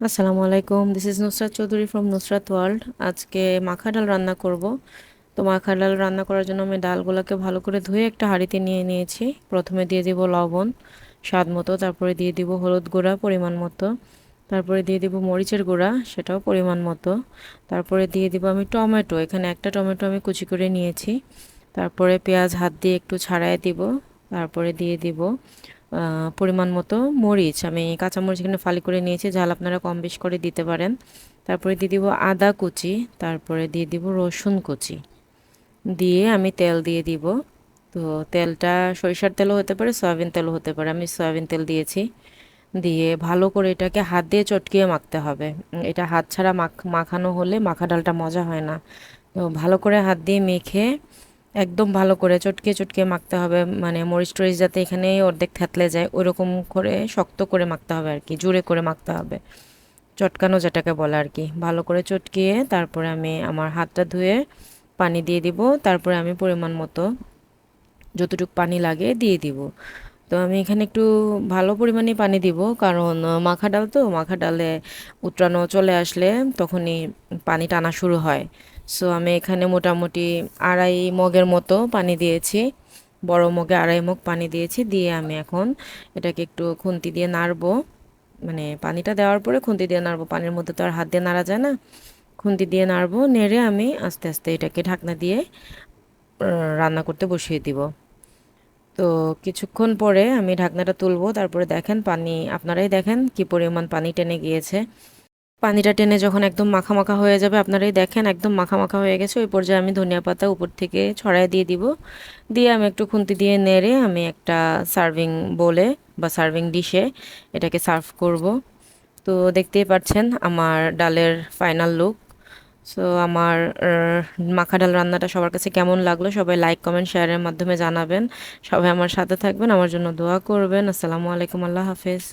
আসসালামু আলাইকুম this is Nusrat Chowdhury from Nusrat world আজকে মাখা ডাল রান্না করব। তো মাখা ডাল রান্না করার জন্য আমি ডালগুলোকে ভালো করে ধুয়ে একটা হাঁড়িতে নিয়ে নিয়েছি। প্রথমে দিয়ে দিব লবণ, স্বাদ মতো, তারপরে দিয়ে দিব হলুদ গুঁড়া পরিমাণ মতো। তারপরে দিয়ে দিব মরিচের গুঁড়া, সেটাও পরিমাণ মতো। তারপরে দিয়ে দিব আমি টমেটো, এখানে একটা টমেটো আমি কুচি করে নিয়েছি। তারপরে পেঁয়াজ হাত দিয়ে একটু ছাড়াই দিব। তারপরে দিয়ে দিব পরিমাণ মতো মরিচ। আমি কাঁচামরিচ এখানে ফালি করে নিয়েছি, ঝাল আপনারা কম বেশ করে দিতে পারেন। তারপরে দিয়ে দিব আদা কুচি, তারপরে দিয়ে দিব রসুন কুচি। দিয়ে আমি তেল দিয়ে দিব। তো তেলটা সরিষার তেলও হতে পারে, সয়াবিন তেলও হতে পারে। আমি সয়াবিন তেল দিয়েছি। দিয়ে ভালো করে এটাকে হাত দিয়ে চটকিয়ে মাখতে হবে। এটা হাত ছাড়া মাখ, মাখানো হলে মাখা ডালটা মজা হয় না। তো ভালো করে হাত দিয়ে মেখে একদম ভালো করে চটকে চটকে মাখতে হবে। মানে মরিচ টরিচ যাতে এখানে অর্ধেক থেতলে যায় ওরকম করে শক্ত করে মাখতে হবে আর কি, জোরে করে মাখতে হবে। চটকানো যেটাকে বলে আর কি। ভালো করে চটকিয়ে তারপরে আমি আমার হাতটা ধুয়ে পানি দিয়ে দিব। তারপরে আমি পরিমাণ মতো যতটুকু পানি লাগে দিয়ে দিব। তো আমি এখানে একটু ভালো পরিমাণে পানি দিব, কারণ মাখা ডাল তো, মাখা ডালে উতরানো চলে আসলে তখনই পানি টানা শুরু হয়। সো আমি এখানে মোটামুটি আড়াই মগের মতো পানি দিয়েছি। বড় মগে আড়াই মগ পানি দিয়েছি। দিয়ে আমি এখন এটাকে একটু খুন্তি দিয়ে নাড়বো। মানে পানিটা দেওয়ার পরে খুন্তি দিয়ে নাড়বো। পানির মধ্যে তো আর হাত দিয়ে নাড়া যায় না। খুন্তি দিয়ে নাড়বো। নেড়ে আমি আস্তে আস্তে এটাকে ঢাকনা দিয়ে রান্না করতে বসিয়ে দিব। তো কিছুক্ষণ পরে আমি ঢাকনাটা তুলবো। তারপরে দেখেন পানি, আপনারাই দেখেন কি পরিমাণ পানি টেনে গিয়েছে। পানিটা টেনে যখন একদম মাখা মাখা হয়ে যাবে, আপনারাই দেখেন একদম মাখা মাখা হয়ে গেছে, ওই পর্যায়ে আমি ধনিয়া পাতা উপর থেকে ছড়াই দিয়ে দিব। দিয়ে আমি একটু খুন্তি দিয়ে নেড়ে আমি একটা সার্ভিং বলে বা সার্ভিং ডিশে এটাকে সার্ভ করব। তো দেখতেই পাচ্ছেন আমার ডালের ফাইনাল লুক। সো আমার মাখা ডাল রান্নাটা সবার কাছে কেমন লাগল সবাই লাইক, কমেন্ট, শেয়ারের মাধ্যমে জানাবেন। সবাই আমার সাথে থাকবেন, আমার জন্য দোয়া করবেন। আসসালামু আলাইকুম, আল্লাহ হাফেজ।